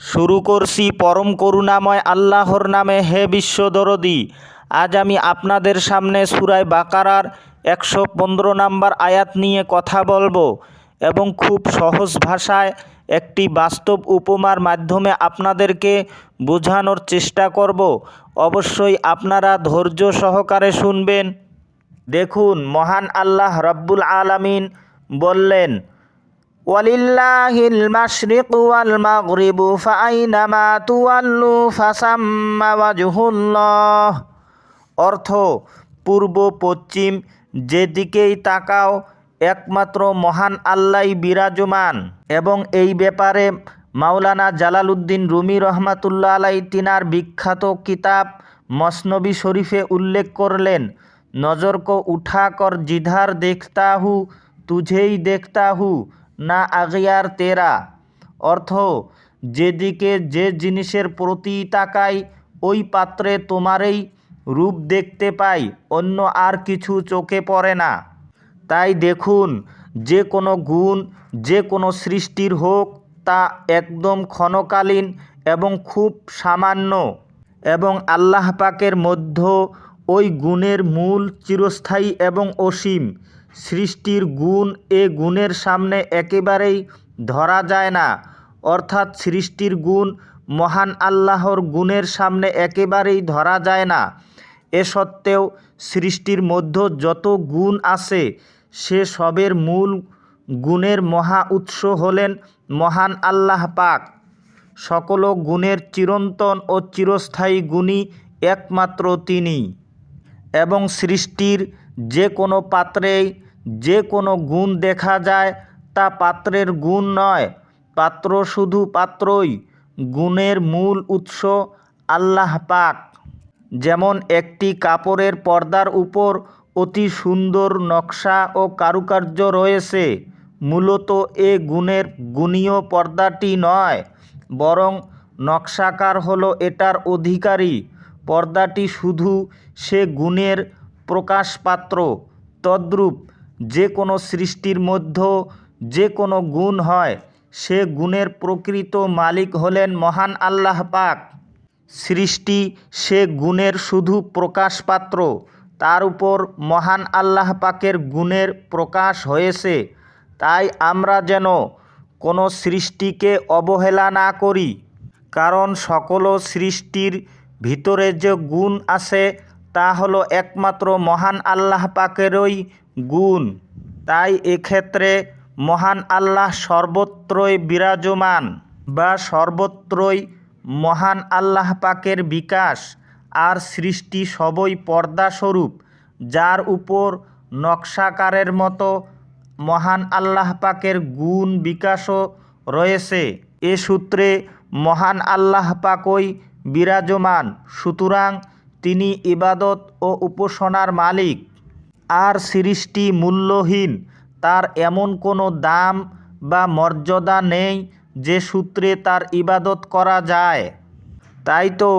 শুরু করছি পরম করুণাময় আল্লাহর নামে হে বিশ্বদরদি আজ আমি আপনাদের সামনে সুরায় বাকারার একশো পনেরো নম্বর আয়াত নিয়ে কথা বলব এবং খুব সহজ ভাষায় একটি বাস্তব উপমার মাধ্যমে আপনাদেরকে বোঝানোর চেষ্টা করব। অবশ্যই আপনারা ধৈর্য সহকারে শুনবেন। দেখুন, মহান আল্লাহ রব্বুল আলামিন বললেন মাশরিক ওয়াল মাগরিবু ফাআইনামা তুওয়াল্লু ফাসাম্মা ওয়াজহুল্লাহ। অর্থ, পূর্ব, পশ্চিম, যেদিকেই তাকাও, একমাত্র মহান আল্লাহই বিরাজমান। এবং এই ব্যাপারে মাওলানা জালালউদ্দিন রুমি রহমাতুল্লা আলাই তিনার বিখ্যাত কিতাব মসনবী শরীফে উল্লেখ করলেন, নজর কো উঠা কর জিধার দেখতা হু তুঝেই দেখতা হু না আগিয়ার তেরা। অর্থ যেদিকে যে জিনিসের প্রতি তাকাই, ওই পাত্রে তোমারই রূপ দেখতে পাই, অন্য আর কিছু চোখে পড়ে না। তাই দেখুন, যে কোনো গুণ, যে কোনো সৃষ্টির হোক, তা একদম ক্ষণকালীন এবং খুব সামান্য এবং আল্লাহ পাকের মধ্য ওই গুণের মূল চিরস্থায়ী এবং অসীম। সৃষ্টির গুণ এ গুণের সামনে একেবারেই ধরা যায় না। অর্থাৎ সৃষ্টির গুণ মহান আল্লাহর গুণের সামনে একেবারেই ধরা যায় না। এ সত্ত্বেও সৃষ্টির মধ্য যত গুণ আছে, সে সবের মূল গুণের মহা উৎস হলেন মহান আল্লাহ পাক। সকল গুণের চিরন্তন ও চিরস্থায়ী গুণই একমাত্র তিনি। এবং সৃষ্টির যে কোনো পাত্রেই যে কোনো গুণ দেখা যায়, তা পাত্রের গুণ নয়। পাত্র শুধু পাত্রই, গুণের মূল উৎস আল্লাহ পাক। যেমন একটি কাপড়ের পর্দার উপর অতি সুন্দর নকশা ও কারুকার্য রয়েছে, মূলত এ গুণের গুণীয় পর্দাটি নয়, বরং নকশাকার হলো এটার অধিকারী। পর্দাটি শুধু সে গুণের প্রকাশপাত্র, তদ্রূপ যে কোনো সৃষ্টির মধ্য যে কোনো গুণ হয়, সে গুণের প্রকৃত মালিক হলেন মহান আল্লাহ পাক। সৃষ্টি সে গুণের শুধু প্রকাশপাত্র, তার উপর মহান আল্লাহ পাকের গুণের প্রকাশ হয়েছে। তাই আমরা যেন কোনো সৃষ্টিকে অবহেলা না করি, কারণ সকল সৃষ্টির ভিতরে যে গুণ আছে তা হলো একমাত্র মহান আল্লাহ পাকেরই গুণ। তাই এক্ষেত্রে মহান আল্লাহ সর্বত্রই বিরাজমান বা সর্বত্রই মহান আল্লাহ পাকের বিকাশ আর সৃষ্টি সবই পর্দাস্বরূপ, যার উপর নকশাকারের মতো মহান আল্লাহ পাকের গুণ বিকাশও রয়েছে। এ সূত্রে মহান আল্লাহ পাকই বিরাজমান। সুতরাং তিনি ইবাদত ও উপাসনার মালিক। আর সৃষ্টি মূল্যহীন, তার এমন কোনো দাম বা মর্যাদা নেই যে সূত্রে তার ইবাদত করা যায়। তাই তো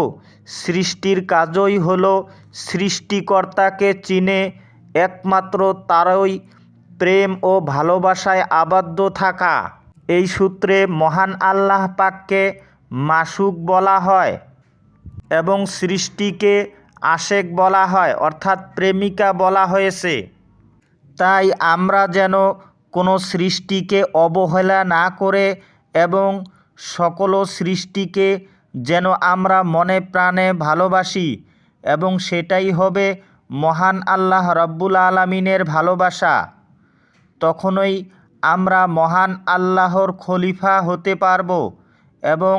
সৃষ্টির কাজই হলো সৃষ্টিকর্তাকে চিনে একমাত্র তারই প্রেম ও ভালোবাসায় আবদ্ধ থাকা। এই সূত্রে মহান আল্লাহ পাককে মাসুক বলা হয়। এবং সৃষ্টিকে আশেক বলা হয়, অর্থাৎ প্রেমিকা বলা হয়েছে। তাই আমরা যেন কোনো সৃষ্টিকে অবহেলা না করে এবং সকল সৃষ্টিকে যেন আমরা মনে প্রাণে ভালোবাসি এবং সেটাই হবে মহান আল্লাহ রব্বুল আলমিনের ভালোবাসা। তখনই আমরা মহান আল্লাহর খলিফা হতে পারব এবং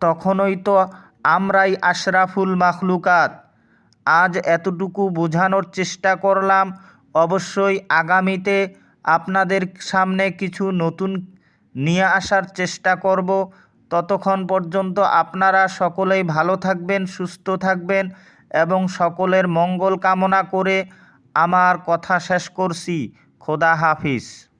তখনই তো আমরাই আশরাফুল মাখলুকাত। আজ এতটুকু বোঝানোর চেষ্টা করলাম। অবশ্যই আগামীতে আপনাদের সামনে কিছু নতুন নিয়ে আসার চেষ্টা করব। ততক্ষণ পর্যন্ত আপনারা সকলেই ভালো থাকবেন, সুস্থ থাকবেন এবং সকলের মঙ্গল কামনা করে আমার কথা শেষ করছি। খোদা হাফিজ।